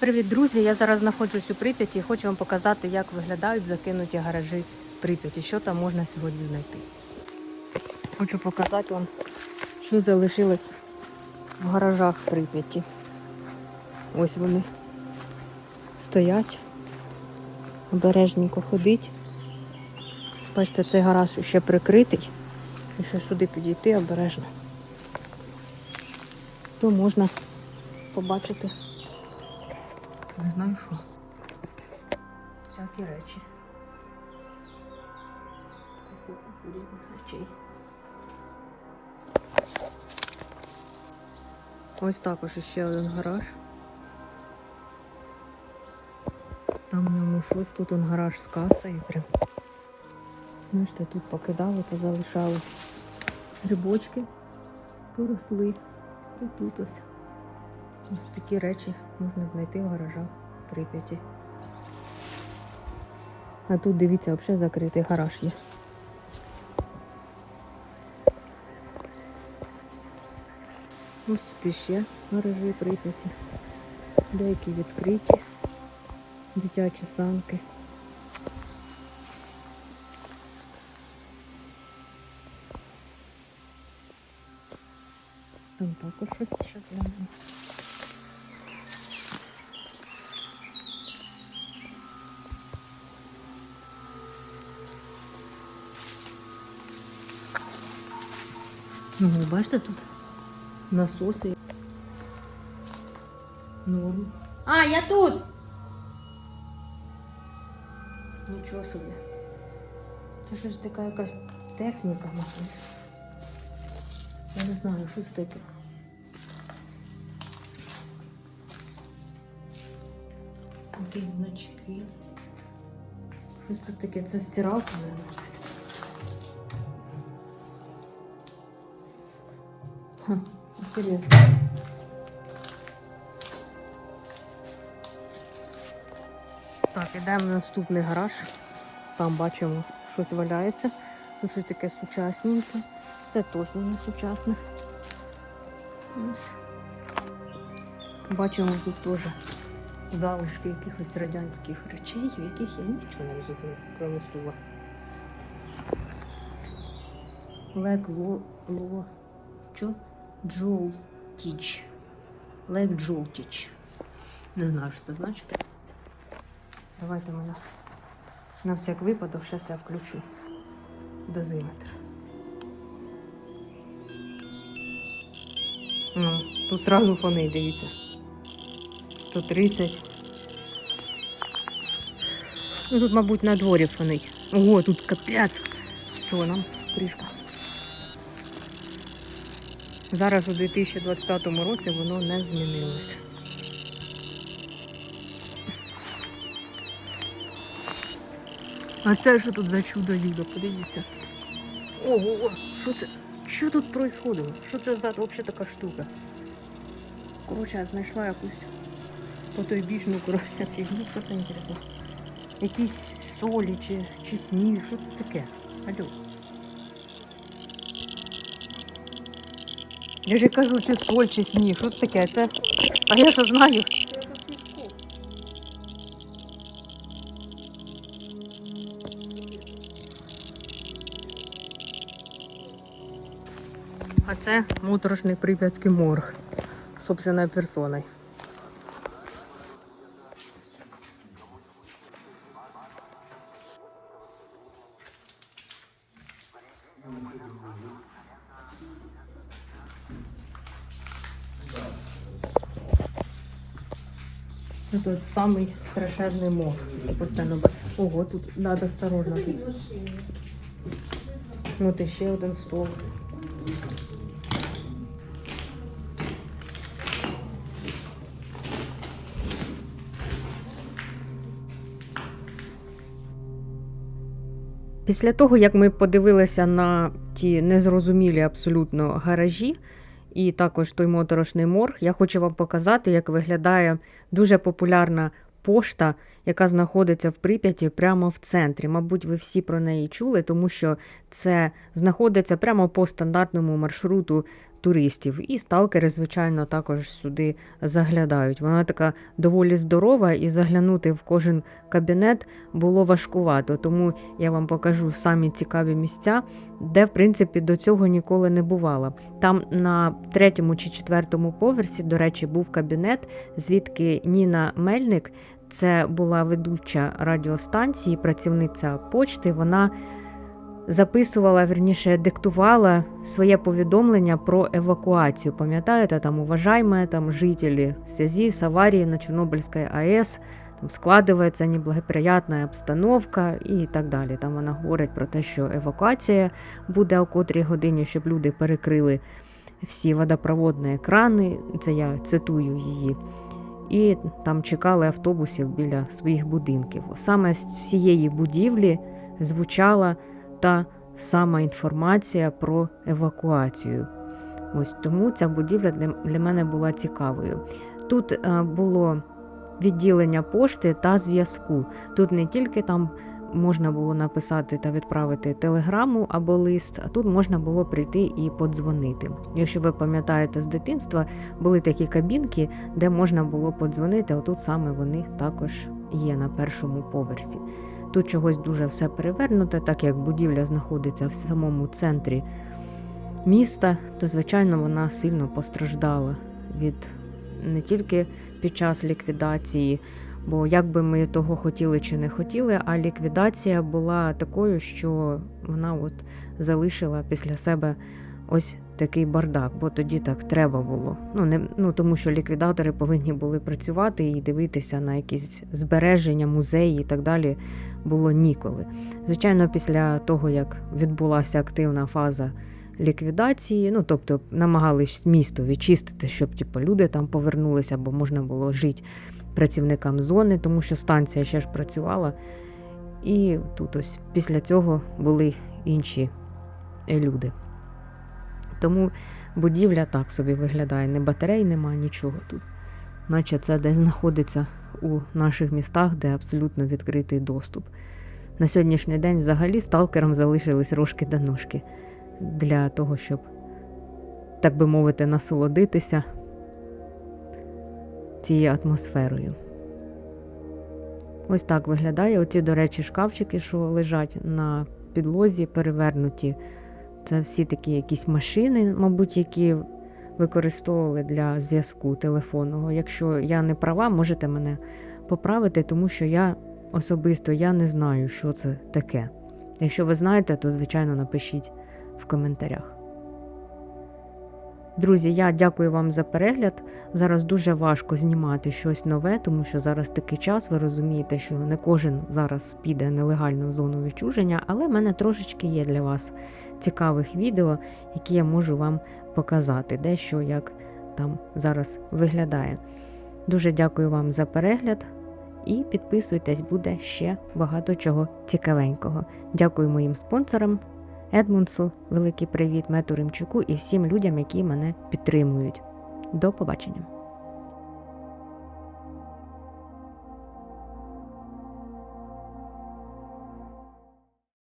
Привіт, друзі! Я зараз знаходжусь у Прип'яті і хочу вам показати, як виглядають закинуті гаражі Прип'яті, що там можна сьогодні знайти. Хочу показати вам, що залишилось в гаражах Прип'яті. Ось вони стоять, обережненько ходить. Бачите, цей гараж ще прикритий. Якщо сюди підійти обережно, то можна побачити. Не знаю що. Всякі речі. Різних речей. Ось також ще один гараж. Там в ньому щось, тут он гараж з касою прям. Бачите, тут покидали, позалишали. Грибочки поросли. І тут ось. Ось такі речі можна знайти в гаражах Прип'яті. А тут дивіться, взагалі закритий гараж є. Ось тут іще гаражі Прип'яті. Деякі відкриті, дитячі санки. Там також щось ще зглянемо. Ну, бачите тут насоси. Ну, А, я тут! нічого собі. Це щось така якась техніка, мабуть. Я не знаю, що це таке. Якісь значки. Щось тут таке. Це стиралка, мабуть, якась. Ха, інтересно. Так, ідемо в наступний гараж. Там бачимо, щось валяється. Тут щось таке сучасненьке. Це точно не сучасне. Ось. Бачимо тут теж залишки якихось радянських речей, в яких я нічого не розумію, крім стула. Лек ло ло Джолтіч. Лек Джолтіч. Не знаю, що це значить. Давайте мене на всяк випадок зараз я включу дозиметр. Ну, тут сразу фони, дивіться. 130. Ну тут, мабуть, на дворі фонить. Ого, тут капець. Все, нам кришка. Зараз у 2025 році воно не змінилося. А це що тут за чудо юдо? Подивіться. Ого, що це? Що тут происходило? Що це за взагалі така штука? Коротше, я знайшла якусь потойбічну коротше фігню. Що це інтересно? Якісь солі чи, чи сніг, що це таке? Алло. Я ж кажу, чи соль, чи сніг, що це таке? Це. А я що знаю? А це моторошний прип'ятський морг. Собственною персоною. Тут самий страшенний морг. Постійно. Ого, тут треба осторожно. Ну, ти ще один стол. Після того, як ми подивилися на ті незрозумілі абсолютно гаражі, і також той моторошний морг, я хочу вам показати, як виглядає дуже популярна пошта, яка знаходиться в Прип'яті прямо в центрі. Мабуть, ви всі про неї чули, тому що це знаходиться прямо по стандартному маршруту туристів. І сталкери, звичайно, також сюди заглядають. Вона така доволі здорова, і заглянути в кожен кабінет було важкувато. Тому я вам покажу самі цікаві місця, де, в принципі, до цього ніколи не бувала. Там на третьому чи четвертому поверсі, до речі, був кабінет, звідки Ніна Мельник, це була ведуча радіостанції, працівниця почти. Вона записувала, верніше, диктувала своє повідомлення про евакуацію. Пам'ятаєте, там уважаємо там жителі в зв'язку з аварією на Чорнобильській АЕС. Там складається неблагоприятна обстановка і так далі. Там вона говорить про те, що евакуація буде о котрій годині, щоб люди перекрили всі водопроводні екрани. Це я цитую її. І там чекали автобусів біля своїх будинків. Саме з цієї будівлі звучала та сама інформація про евакуацію. Ось тому ця будівля для, мене була цікавою. Тут е, було відділення пошти та зв'язку. Тут не тільки там можна було написати та відправити телеграму або лист, а тут можна було прийти і подзвонити. Якщо ви пам'ятаєте з дитинства, були такі кабінки, де можна було подзвонити. Отут саме вони також є на першому поверсі. Тут чогось дуже все перевернуте, так як будівля знаходиться в самому центрі міста, то звичайно вона сильно постраждала від не тільки під час ліквідації, бо як би ми того хотіли чи не хотіли, а ліквідація була такою, що вона от залишила після себе ось такий бардак, бо тоді так треба було. Ну не ну тому, що ліквідатори повинні були працювати і дивитися на якісь збереження, музеї і так далі. Було ніколи. Звичайно, після того, як відбулася активна фаза ліквідації, ну тобто намагались місто відчистити, щоб типу, люди там повернулися, бо можна було жити працівникам зони, тому що станція ще ж працювала. І тут ось після цього були інші люди. Тому будівля так собі виглядає. Не батарей нема, нічого тут. Наче це десь знаходиться у наших містах, де абсолютно відкритий доступ. На сьогоднішній день взагалі сталкерам залишились рожки до ножки для того, щоб, так би мовити, насолодитися цією атмосферою. Ось так виглядає. Оці, до речі, шкафчики, що лежать на підлозі, перевернуті. Це всі такі якісь машини, мабуть, які використовували для зв'язку телефонного. Якщо я не права, можете мене поправити, тому що я особисто я не знаю, що це таке. Якщо ви знаєте, то звичайно напишіть в коментарях. Друзі, я дякую вам за перегляд. Зараз дуже важко знімати щось нове, тому що зараз такий час, ви розумієте, що не кожен зараз піде нелегально в зону відчуження, але в мене трошечки є для вас цікавих відео, які я можу вам показати, дещо як там зараз виглядає. Дуже дякую вам за перегляд і підписуйтесь, буде ще багато чого цікавенького. Дякую моїм спонсорам. Едмунсу, великий привіт, Мету Римчуку і всім людям, які мене підтримують. До побачення!